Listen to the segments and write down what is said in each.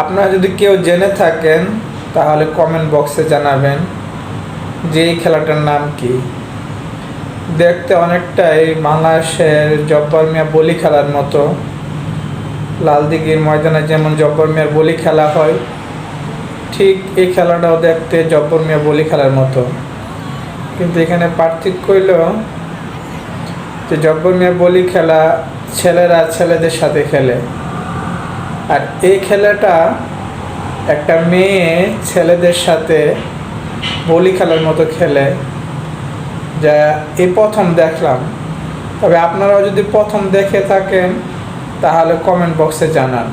আপনারা যদি কেউ জেনে থাকেন, তাহলে কমেন্ট বক্সে জানাবেন যে এই খেলাটার নাম কি। দেখতে অনেকটাই বাংলাদেশের জব্বর মিয়া বলি খেলার মতো। লালদিঘির ময়দানে যেমন জব্বর মিয়ার বলি খেলা হয়, ঠিক এই খেলাটাও দেখতে জব্বর মিয়া বলি খেলার মতো। কিন্তু এখানে পার্থক্য হইল যে জব্বর মিয়া বলি খেলা ছেলেরা ছেলেদের সাথে খেলে। আর এই খেলাটা একটা মেয়ে ছেলেদের সাথে বলি খেলার মতো খেলে, যা এই প্রথম দেখলাম। তবে আপনারাও যদি প্রথম দেখে থাকেন, তাহলে কমেন্ট বক্সে জানান।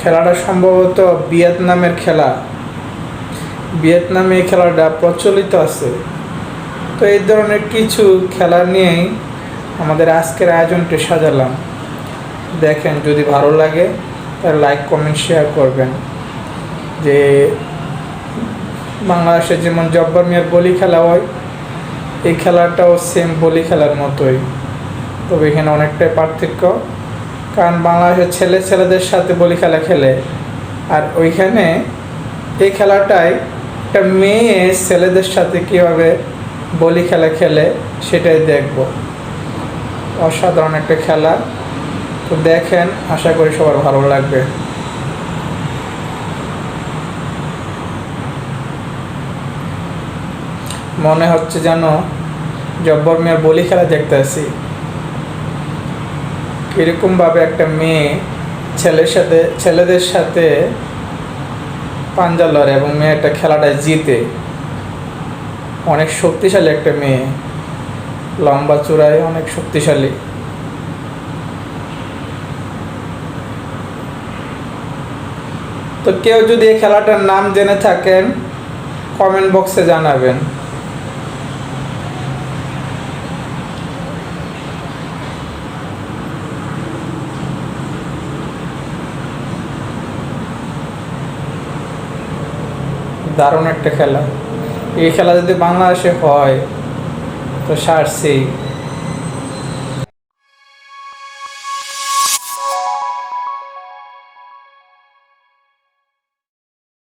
খেলাটা সম্ভবত ভিয়েতনামের খেলা। ভিয়েতনামে এই খেলাটা প্রচলিত আছে। তো এই ধরনের কিছু খেলা নিয়েই আমাদের আজকের আয়োজনটি সাজালাম। দেখেন যদি ভালো লাগে। লাইক কমেন্ট শেয়ার করবেন। যে বাংলাদেশে যেমন জব্বার মিয়ার বলি খেলা হয়, এই খেলাটাও সেম বলি খেলার মতোই। তবে এখানে অনেকটাই পার্থক্য। কারণ বাংলাদেশের ছেলে ছেলেদের সাথে বলি খেলা খেলে। আর ওইখানে এই খেলাটাই একটা মেয়ে ছেলেদের সাথে কীভাবে বলি খেলা খেলে, সেটাই দেখব। অসাধারণ একটা খেলা। তো দেখেন, আশা করি সবার ভালো লাগবে। মনে হচ্ছে যেন জব্বর মিয়ার বলি খেলা দেখতে আসি। কীরকমভাবে একটা মেয়ে ছেলের সাথে, ছেলেদের সাথে পাঞ্জা লড়ে এবং মেয়েটা খেলাটা জিতে। অনেক শক্তিশালী একটা মেয়ে। লম্বা চূড়ায় অনেক শক্তিশালী। তো কেউ যদি এই খেলাটার নাম জেনে থাকেন কমেন্ট বক্সে জানাবেন। দারুণ একটা খেলা। এই খেলা যদি বাংলাদেশে হয়, তো সারছি